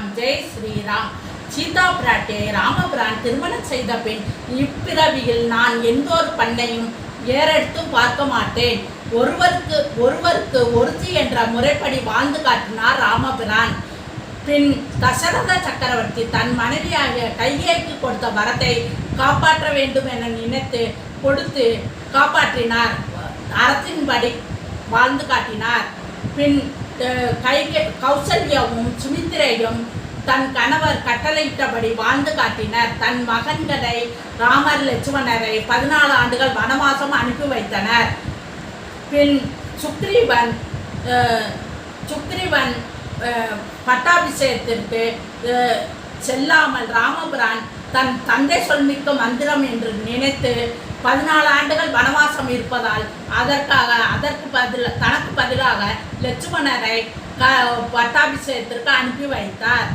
வணக்கம் ஜெய் ஸ்ரீராம். சீதா பிராட்டே ராமபிரான் திருமணம் செய்த பின் இப்பிறவியில் நான் எந்த ஒரு பண்ணையும் ஏறெடுத்தும் பார்க்க மாட்டேன். ஒருவருக்கு ஒருவருக்கு ஒருத்தி என்ற முறைப்படி வாழ்ந்து காட்டினார் ராமபிரான். பின் தசரத சக்கரவர்த்தி தன் மனைவியாக கைகேக்கு கொடுத்த வரத்தை காப்பாற்ற வேண்டும் என நினைத்து கொடுத்து காப்பாற்றினார். அறத்தின்படி வாழ்ந்து காட்டினார். பின் கைகே கௌசல்யாவும் சுமித்திரையும் தன் கணவர் கட்டளையிட்டபடி வாழ்ந்து காட்டினர். தன் மகன்களை ராமர் லட்சுமணரை பதினாலு ஆண்டுகள் வனவாசம் அனுப்பி வைத்தனர். பின் சுக்ரீவன் சுக்ரீவன் பட்டாபிஷேகத்திற்கு செல்லாமல் ராமபுரான் தன் தந்தை சொல்மிக்க மந்திரம் என்று நினைத்து பதினாலு ஆண்டுகள் வனவாசம் இருப்பதால் அதற்காக அதற்கு பதில் தனக்கு பதிலாக லட்சுமணரை பட்டாபிஷேகத்திற்கு அனுப்பி வைத்தார்.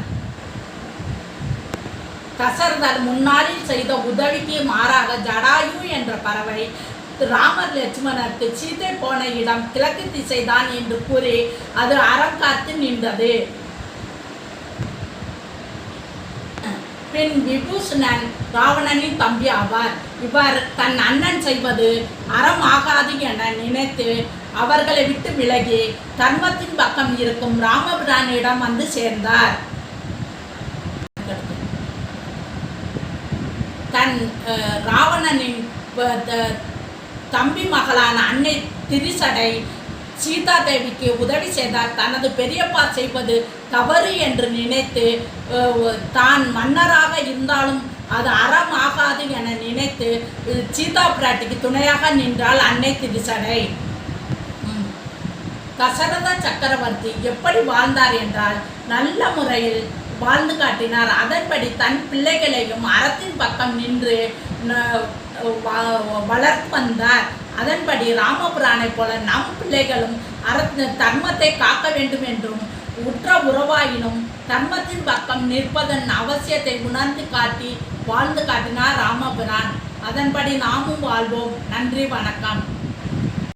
தசரதர் முன்னாளில் செய்த உதவிக்கு மாறாக ஜடாயு என்ற பறவை ராமர் லட்சுமணருக்கு சீதை போன இடம் கிழக்கு திசைதான் என்று கூறி அது அறம் காத்து நின்றது. பின் விபூஷணன் ராவணனின் தம்பி ஆவார். இவர் தன் அண்ணன் செய்வது அறம் ஆகாது என நினைத்து அவர்களை விட்டு விலகி தர்மத்தின் பக்கம் இருக்கும் ராமபிரானிடம் வந்து சேர்ந்தார். தன் ராவணனின் தம்பி மகளான அன்னை திரிசடை சீதா தேவிக்கு உதவி செய்தால் தனது பெரியப்பா செய்வது தவறு என்று நினைத்து தான் மன்னராக இருந்தாலும் அது அறம் ஆகாது என நினைத்து சீதா பிராட்டிக்கு துணையாக நின்றாள் அன்னை திருசடை. தசரத சக்கரவர்த்தி எப்படி வாழ்ந்தார் என்றால் நல்ல முறையில் வாழ்ந்து காட்டினார். அதன்படி தன் பிள்ளைகளையும் அறத்தின் பக்கம் நின்று வளர்த்து வந்தார். அதன்படி ராமபுரானை போல நம் பிள்ளைகளும் அற தர்மத்தை காக்க வேண்டும் என்றும் உற்ற உறவாயினும் தர்மத்தின் பக்கம் நிற்பதன் அவசியத்தை உணர்ந்து காட்டி வாழ்ந்து காட்டினார் ராமபிரான். அதன்படி நாமும் வாழ்வோம். நன்றி வணக்கம்.